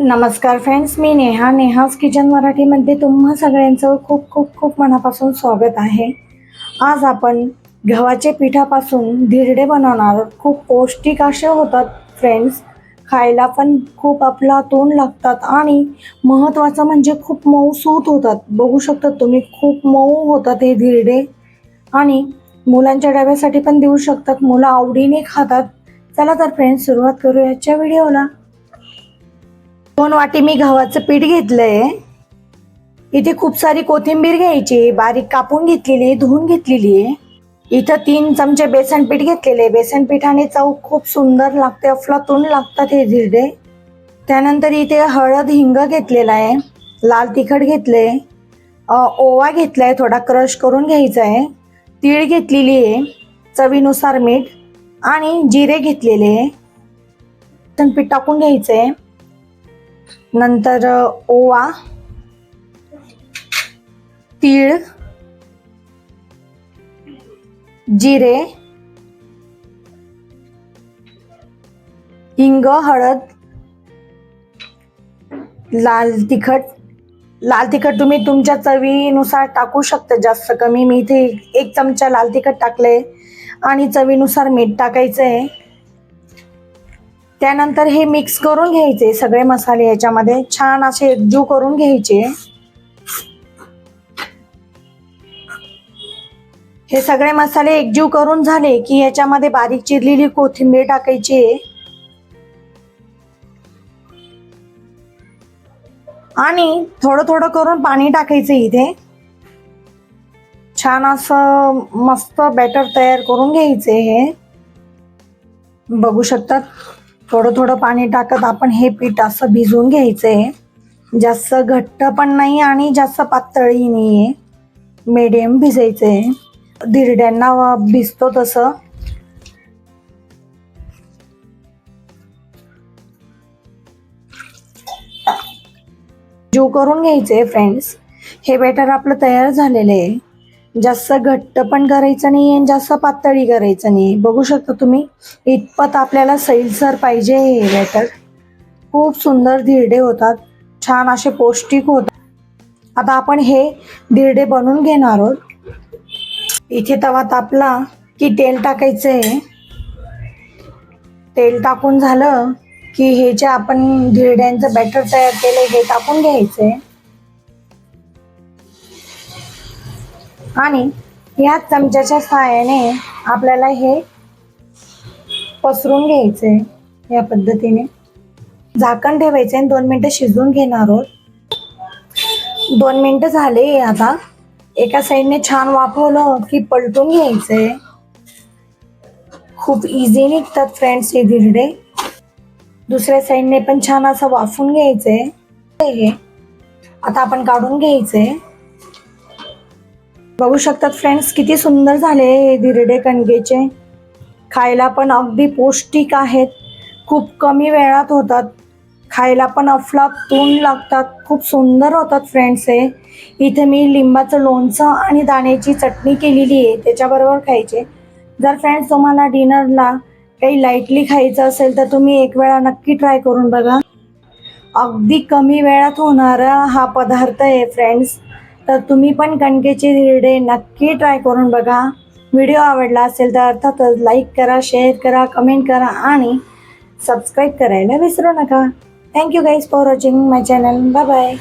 नमस्कार फ्रेंड्स मी नेहा. नेहाज किचन मराठीमध्ये तुम्हा सगळ्यांचं खूप खूप खूप मनापासून स्वागत आहे. आज आपण गव्हाच्या पिठापासून धिरडे बनवणार आहोत. खूप पौष्टिक असे होतात फ्रेंड्स खायला पण खूप आपला तोंड लागतात आणि महत्त्वाचं म्हणजे खूप मऊ सूत होतात. बघू शकता तुम्ही खूप मऊ होतात हे धिरडे. आणि मुलांच्या डब्यासाठी पण देऊ शकतात. मुलं आवडीने खातात. चला तर फ्रेंड्स सुरुवात करूया आजच्या व्हिडिओला दोन वाटी मी गव्हाचं पीठ घेतलंय. इथे खूप सारी कोथिंबीर घ्यायची बारीक कापून घेतलेली आहे धुवून घेतलेली आहे. इथं तीन चमचे बेसन पीठ घेतलेले बेसन पिठाने चव खूप सुंदर लागते अफलातून लागतात हे धिरडे त्यानंतर इथे हळद हिंग घेतलेला आहे लाल तिखट घेतले ओवा घेतलाय थोडा क्रश करून घ्यायचा आहे. तीळ घेतलेली आहे चवीनुसार मीठ. आणि जिरे घेतलेले आहे. बेसन पीठ टाकून घ्यायचं आहे. नंतर ओवा तीळ जिरे हिंग हळद लाल तिखट. लाल तिखट तुम्ही तुमच्या चवीनुसार टाकू शकता जास्त कमी. मी इथे एक चमचा लाल तिखट टाकले आणि चवीनुसार मीठ टाकायचं आहे त्यानंतर हे मिक्स करून घ्यायचे सगळे मसाले याच्यामध्ये. छान असे एकजीव करून घ्यायचे. हे सगळे मसाले एकजीव करून झाले की याच्यामध्ये बारीक चिरलेली कोथिंबीर टाकायची. आणि थोडं थोडं करून पाणी टाकायचं इथे. छान असं मस्त बॅटर तयार करून घ्यायचे हे. बघू शकतात. थोडं थोडं पाणी टाकत आपण हे पीठ असं भिजवून आहे जास्त घट्ट पण नाही आणि जास्त पातळी नाही आहे मीडियम भिजायचंय धिरड्यांना भिजतो तसं. जीव करून घ्यायचे फ्रेंड्स हे बॅटर आपलं तयार झालेलं आहे. जास्त घट्ट पण करायचं नाही आणि जास्त पातळी करायचं नाही बघू शकता तुम्ही इतपत आपल्याला सैलसर पाहिजे हे बॅटर खूप सुंदर धिरडे होतात छान असे पौष्टिक होतात. आता आपण हे धिरडे बनवून घेणार आहोत. इथे तवा तापला की तेल टाकायचं आहे तेल टाकून झालं की हे जे आपण धिरड्यांचं बॅटर तयार केलंय हे टाकून घ्यायचं आहे आणि या चमच्याच्या सहाय्याने आपल्याला हे पसरून घ्यायचे या पद्धतीने. झाकण ठेवायचे आणि दोन मिनटं शिजवून घेणार आहोत. दोन मिनटं झाले आता. एका साईडने छान वाफवलं की पलटून घ्यायचंय खूप इझी निघतात फ्रेंड्स हे धिरडे दुसऱ्या साईडने पण छान असं वाफून घ्यायचंय हे आता आपण काढून घ्यायचंय बघू शकतात फ्रेंड्स किती सुंदर झाले हे धिरडे कणगेचे. खायला पण अगदी पौष्टिक आहेत. खूप कमी वेळात होतात. खायला पण अफलातून लागतात. खूप सुंदर होतात फ्रेंड्स हे. इथे मी लिंबाचं लोणचं आणि दाण्याची चटणी केलेली आहे त्याच्याबरोबर खायचे. जर फ्रेंड्स तुम्हाला डिनरला काही लाईटली खायचं असेल तर तुम्ही एक वेळा नक्की ट्राय करून बघा. अगदी कमी वेळात होणारा हा पदार्थ आहे फ्रेंड्स. तर तुम्ही पण कणकेचे धिरडे नक्की ट्राय करून बघा. व्हिडिओ आवडला असेल तर अर्थातच लाईक करा शेअर करा कमेंट करा आणि सबस्क्राईब करायला विसरू नका. Thank you guys for watching my channel bye bye